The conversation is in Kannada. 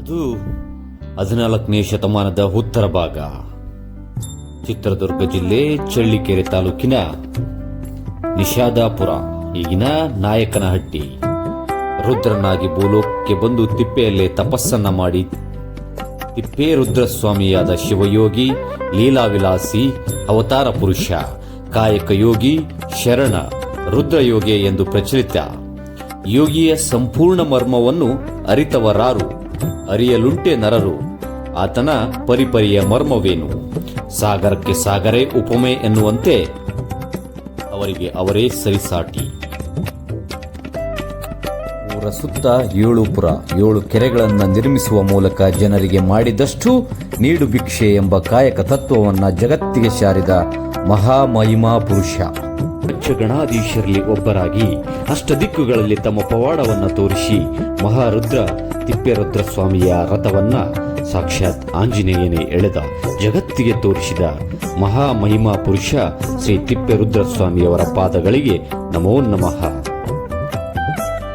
ಅದು ಹದಿನಾಲ್ಕನೇ ಶತಮಾನದ ಉತ್ತರ ಭಾಗ. ಚಿತ್ರದುರ್ಗ ಜಿಲ್ಲೆ ಚಳ್ಳಿಕೆರೆ ತಾಲೂಕಿನ ನಿಷಾದಾಪುರ, ಈಗಿನ ನಾಯಕನಹಟ್ಟಿ. ರುದ್ರನಾಗಿ ಭೂಲೋಕಕ್ಕೆ ಬಂದು ತಿಪ್ಪೆಯಲ್ಲೇ ತಪಸ್ಸನ್ನ ಮಾಡಿ, ತಿಪ್ಪೇ ರುದ್ರಸ್ವಾಮಿಯಾದ ಶಿವಯೋಗಿ, ಲೀಲಾವಿಲಾಸಿ, ಅವತಾರ ಪುರುಷ, ಕಾಯಕ ಯೋಗಿ, ಶರಣ, ರುದ್ರಯೋಗಿ ಎಂದು ಪ್ರಚಲಿತ ಯೋಗಿಯ ಸಂಪೂರ್ಣ ಮರ್ಮವನ್ನು ಅರಿತವರಾರು. ಅರಿಯಲುಂಟೆ ನರರು. ಆತನ ಪರಿಪರಿಯ ಮರ್ಮವೇನು? ಸಾಗರಕ್ಕೆ ಸಾಗರೇ ಉಪಮೆ ಎನ್ನುವಂತೆ ಅವರಿಗೆ ಅವರೇ ಸರಿಸಾಟಿ. ಊರ ಸುತ್ತ ಏಳು ಪುರ, ಏಳು ಕೆರೆಗಳನ್ನು ನಿರ್ಮಿಸುವ ಮೂಲಕ ಜನರಿಗೆ ಮಾಡಿದಷ್ಟು ನೀಡು ಭಿಕ್ಷೆ ಎಂಬ ಕಾಯಕ ತತ್ವವನ್ನ ಜಗತ್ತಿಗೆ ಸಾರಿದ ಮಹಾಮಹಿಮಾ ಪುರುಷ ಪಂಚಗಣಾಧೀಶರಲ್ಲಿ ಒಬ್ಬರಾಗಿ ಅಷ್ಟ ದಿಕ್ಕುಗಳಲ್ಲಿ ತಮ್ಮ ಪವಾಡವನ್ನ ತೋರಿಸಿ ಮಹಾರುದ್ರ ತಿಪ್ಪೇರುದ್ರ ಸ್ವಾಮಿಯ ರಥವನ್ನ ಸಾಕ್ಷಾತ್ ಆಂಜನೇಯನೇ ಎಳೆದ, ಜಗತ್ತಿಗೆ ತೋರಿಸಿದ ಮಹಾಮಹಿಮಾ ಪುರುಷ ಶ್ರೀ ತಿಪ್ಪೇರುದ್ರ ಸ್ವಾಮಿಯವರ ಪಾದಗಳಿಗೆ ನಮೋ ನಮಃ.